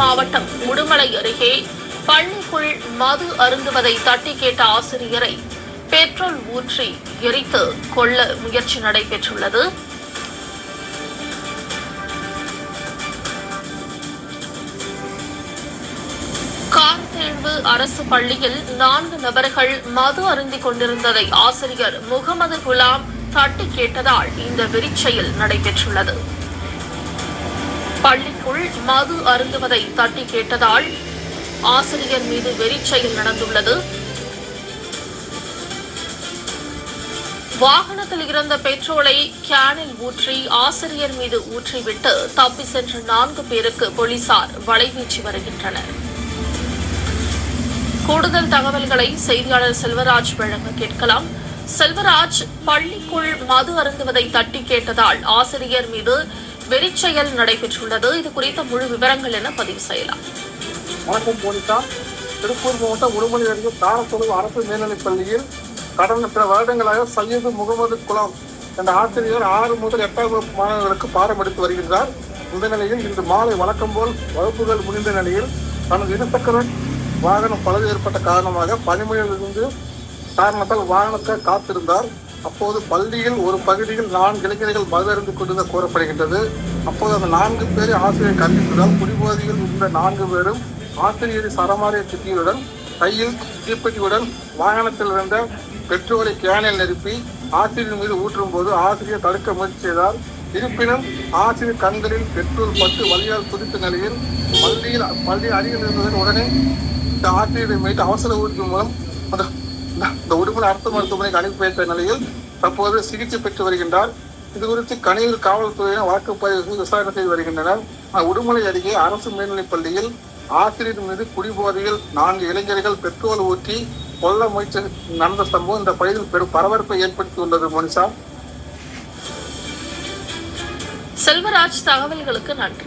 மாவட்டம் உடுமலை அருகே பள்ளிக்குள் மது அருந்துவதை தட்டி கேட்ட ஆசிரியரை பெட்ரோல் ஊற்றி எரித்து கொள்ள முயற்சி நடைபெற்றுள்ளது. கார்தேழ்வு அரசு பள்ளியில் நான்கு நபர்கள் மது அருந்திக் கொண்டிருந்ததை ஆசிரியர் முகமது குலாம் தட்டி கேட்டதால் இந்த வெறிச்செயல் நடைபெற்றுள்ளது. பள்ளிக்குள் மது அருந்துவதை தட்டி கேட்டதால் ஆசிரியர் மீது வெறிச்செயல் நடந்துள்ளது. வாகனத்தில் இருந்த பெட்ரோலை கேனில் ஊற்றி ஆசிரியர் மீது ஊற்றிவிட்டு தப்பி சென்ற நான்கு பேருக்கு போலீசார் வலைவீச்சு வருகின்றனர். கூடுதல் தகவல்களை செய்தியாளர் செல்வராஜ் வழங்க கேட்கலாம். செல்வராஜ் பள்ளிக்குள் மது அருந்துவதை தட்டி கேட்டதால் ஆசிரியர் மீது வெறிச்செயல் நடைபெற்றுள்ளது. இது குறித்த முழு விவரங்கள் என பதிவு செய்யலாம். வணக்கம் போனிதா திருப்பூர் மாவட்டம் உடுமலை அருகே அரசு மேல்நிலைப் பள்ளியில் கடந்த சில வருடங்களாக சையது முகமது குலாம் என்ற ஆசிரியர் ஆறு முதல் எட்டாம் வகுப்பு மாணவர்களுக்கு பாடம் எடுத்து வருகின்றார். இந்த நிலையில் இன்று மாலை வழக்கம் போல் வகுப்புகள் முடிந்த நிலையில் தனது இருசக்கர வாகனம் பழுது ஏற்பட்ட காரணமாக பணிமனையிலிருந்து காரணத்தால் வாகனத்தை காத்திருந்தார். அப்போது பள்ளியில் ஒரு பகுதியில் நான்கு இளைஞர்கள் மது அருந்து கொண்டு கூறப்படுகின்றது. அப்போது அந்த நான்கு பேரை ஆசிரியர் கண்டித்ததால் குடிபோதையில் இருந்த நான்கு பேரும் ஆசிரியரை சரமாரிய திட்டியுடன் கையில் தீப்பெட்டியுடன் வாகனத்தில் இருந்த பெட்ரோலை கேனில் நிரப்பி ஆசிரியர் மீது ஊற்றும் போது ஆசிரியர் தடுக்க முயற்சி செய்தார். இருப்பினும் ஆசிரியர் கண்களில் பெட்ரோல் பட்டு வழியால் துடித்த நிலையில் பள்ளியில் பள்ளி அருகில் இருந்ததன் உடனே இந்த ஆசிரியரை மீட்டு அவசர ஊர்தி மூலம் அந்த இந்த உடுமலை அரசு மருத்துவமனைக்கு அனுப்பி வைத்த நிலையில் தற்போது சிகிச்சை பெற்று வருகின்றார். இது குறித்து கணியூர் காவல்துறையினர் வழக்கு பதிவு செய்து விசாரணை செய்து வருகின்றனர். உடுமலை அருகே அரசு மேல்நிலைப் பள்ளியில் ஆசிரியர் மீது குடிபோதையில் நான்கு இளைஞர்கள் பெட்ரோல் ஊற்றி கொல்ல முயற்சி நடந்த சம்பவம் இந்த பகுதியில் பெரும் பரபரப்பை ஏற்படுத்தியுள்ளது மனிஷா செல்வராஜ் தகவல்களுக்கு நன்றி.